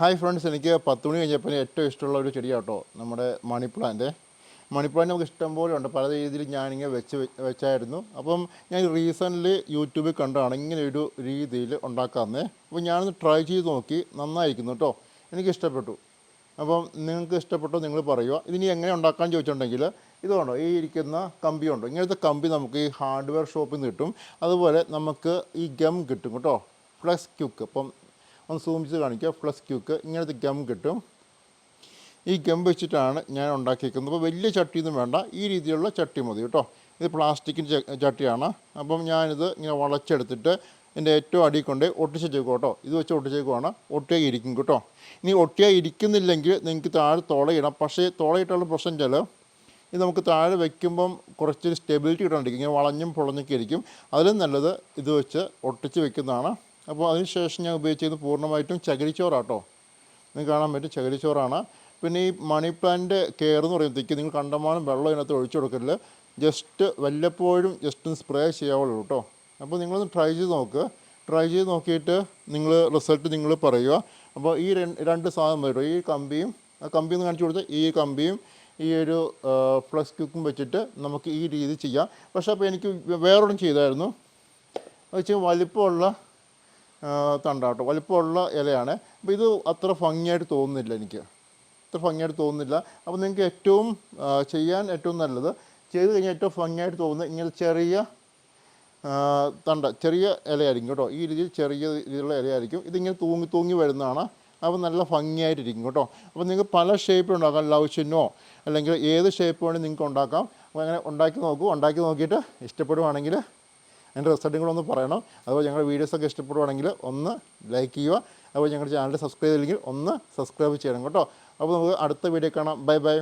Hi friends എനിക്ക് പത്ത് മണി കഴിഞ്ഞപ്പോൾ ഏറ്റവും ഇഷ്ടമുള്ള ഒരു ചെടിയാട്ടോ. നമ്മുടെ മണി പ്ലാന്റ്. മണി പ്ലാന്റ് നമുക്ക് ഇഷ്ടം പോലെ ഉണ്ട്. പല രീതിയിൽ ഞാനിങ്ങനെ വെച്ച് വെച്ചായിരുന്നു. അപ്പം ഞാൻ റീസെന്റ്ലി യൂട്യൂബിൽ കണ്ടാണ് ഇങ്ങനെ ഒരു രീതിയിൽ ഉണ്ടാക്കാമെന്നേ. അപ്പോൾ ഞാനൊന്ന് ട്രൈ ചെയ്ത് നോക്കി. നന്നായിരിക്കുന്നു കേട്ടോ എനിക്ക് ഇഷ്ടപ്പെട്ടു. അപ്പം നിങ്ങൾക്ക് ഇഷ്ടപ്പെട്ടോ നിങ്ങൾ പറയുക. ഇതിനി എങ്ങനെ ഉണ്ടാക്കാൻ ചോദിച്ചിട്ടുണ്ടെങ്കിൽ ഇതുകൊണ്ടോ ഈ ഇരിക്കുന്ന കമ്പി ഉണ്ടോ ഇങ്ങനത്തെ കമ്പി നമുക്ക് ഈ ഹാർഡ്വെയർ ഷോപ്പിൽ നിന്ന് കിട്ടും. അതുപോലെ നമുക്ക് ഈ ഗം കിട്ടും കേട്ടോ. Flex quick. അപ്പം ഒന്ന് സൂം ചെയ്ത് കാണിക്കുക പ്ലസ് ക്യൂക്ക് ഇങ്ങനത്തെ ഗം കിട്ടും. ഈ ഗം വെച്ചിട്ടാണ് ഞാൻ ഉണ്ടാക്കിയിരിക്കുന്നത് അപ്പോൾ വലിയ ചട്ടിയൊന്നും വേണ്ട. ഈ രീതിയിലുള്ള ചട്ടി മതി കേട്ടോ. ഇത് പ്ലാസ്റ്റിക്കിന്റെ ചട്ടിയാണ്. അപ്പം ഞാനിത് ഇങ്ങനെ വളച്ചെടുത്തിട്ട് എന്റെ ഏറ്റവും അടി കൊണ്ട് ഒട്ടിച്ചേക്കും കേട്ടോ. ഇത് വെച്ച് ഒട്ടിച്ചേക്കുവാണ് ഒട്ടിയായി ഇരിക്കും കേട്ടോ. ഇനി ഒട്ടിയായി ഇരിക്കുന്നില്ലെങ്കിൽ നിങ്ങൾക്ക് താഴെ തുളയിടാം പക്ഷേ തുളയിട്ടുള്ള പ്രശ്നം വെച്ചാൽ ഇത് നമുക്ക് താഴെ വെക്കുമ്പം കുറച്ച് സ്റ്റെബിലിറ്റി കിട്ടാണ്ടിരിക്കും. ഇങ്ങനെ വളഞ്ഞും പൊളഞ്ഞൊക്കെ ഇരിക്കും. അതിലും നല്ലത് ഇത് വെച്ച് ഒട്ടിച്ച് വെക്കുന്നതാണ്. അപ്പോൾ അതിനുശേഷം ഞാൻ ഉപയോഗിച്ചത് പൂർണമായിട്ടും ചകിരിച്ചോറാട്ടോ. നിങ്ങൾക്ക് കാണാൻ പറ്റും ചകിരിച്ചോറാണ്. പിന്നെ ഈ മണി പ്ലാന്റ് കെയർ എന്ന് പറയുമ്പോഴത്തേക്ക് നിങ്ങൾ കണ്ടമാനം വെള്ളം ഇതിനകത്ത് ഒഴിച്ചു കൊടുക്കരുത്. ജസ്റ്റ് വല്ലപ്പോഴും ജസ്റ്റ് സ്പ്രേ ചെയ്യാവുള്ളൂ കേട്ടോ. അപ്പോൾ നിങ്ങളൊന്ന് ട്രൈ ചെയ്ത് നോക്ക്. ട്രൈ ചെയ്ത് നോക്കിയിട്ട് നിങ്ങൾ റിസൾട്ട് നിങ്ങൾ പറയുക. അപ്പോൾ ഈ രണ്ട് സാധനം വരും. ഈ കമ്പിയും ആ കമ്പി ഒന്ന് കാണിച്ചു കൊടുത്താൽ ഈ കമ്പിയും ഈ ഒരു ഫ്ലക്സ് ക്യൂക്കും വെച്ചിട്ട് നമുക്ക് ഈ രീതി ചെയ്യാം. പക്ഷേ അപ്പോൾ എനിക്ക് വേറൊന്നും ചെയ്തായിരുന്നു. വെച്ചാൽ വലിപ്പമുള്ള തണ്ടാട്ടോ വലിപ്പമുള്ള ഇലയാണ്. അപ്പോൾ ഇത് അത്ര ഭംഗിയായിട്ട് തോന്നുന്നില്ല എനിക്ക്. അത്ര ഭംഗിയായിട്ട് തോന്നുന്നില്ല. അപ്പോൾ നിങ്ങൾക്ക് ഏറ്റവും ചെയ്യാൻ ഏറ്റവും നല്ലത് ചെയ്ത് കഴിഞ്ഞാൽ ഏറ്റവും ഭംഗിയായിട്ട് തോന്നുന്നത് ഇങ്ങനെ ചെറിയ തണ്ട ചെറിയ ഇലയായിരിക്കും കേട്ടോ. ഈ രീതിയിൽ ചെറിയ രീതിയിലുള്ള ഇലയായിരിക്കും. ഇതിങ്ങനെ തൂങ്ങി തൂങ്ങി വരുന്നതാണ്. അപ്പോൾ നല്ല ഭംഗിയായിട്ടിരിക്കും കേട്ടോ. അപ്പോൾ നിങ്ങൾക്ക് പല ഷേപ്പിൽ ഉണ്ടാക്കാം. ലവ് ചിഹ്നമോ അല്ലെങ്കിൽ ഏത് ഷേപ്പ് വേണമെങ്കിൽ നിങ്ങൾക്ക് ഉണ്ടാക്കാം. അപ്പോൾ അങ്ങനെ ഉണ്ടാക്കി നോക്കൂ. ഉണ്ടാക്കി നോക്കിയിട്ട് ഇഷ്ടപ്പെടുവാണെങ്കിൽ അതിന്റെ റിസൾട്ടും കൂടെ ഒന്ന് പറയണം. അതുപോലെ ഞങ്ങളുടെ വീഡിയോസൊക്കെ ഇഷ്ടപ്പെടുവാണെങ്കിൽ ഒന്ന് ലൈക്ക് ചെയ്യുക. അതുപോലെ ഞങ്ങളുടെ ചാനൽ സബ്സ്ക്രൈബ് ചെയ്തില്ലെങ്കിൽ ഒന്ന് സബ്സ്ക്രൈബ് ചെയ്യണം കേട്ടോ. അപ്പോൾ നമുക്ക് അടുത്ത വീഡിയോ കാണാം. Bye bye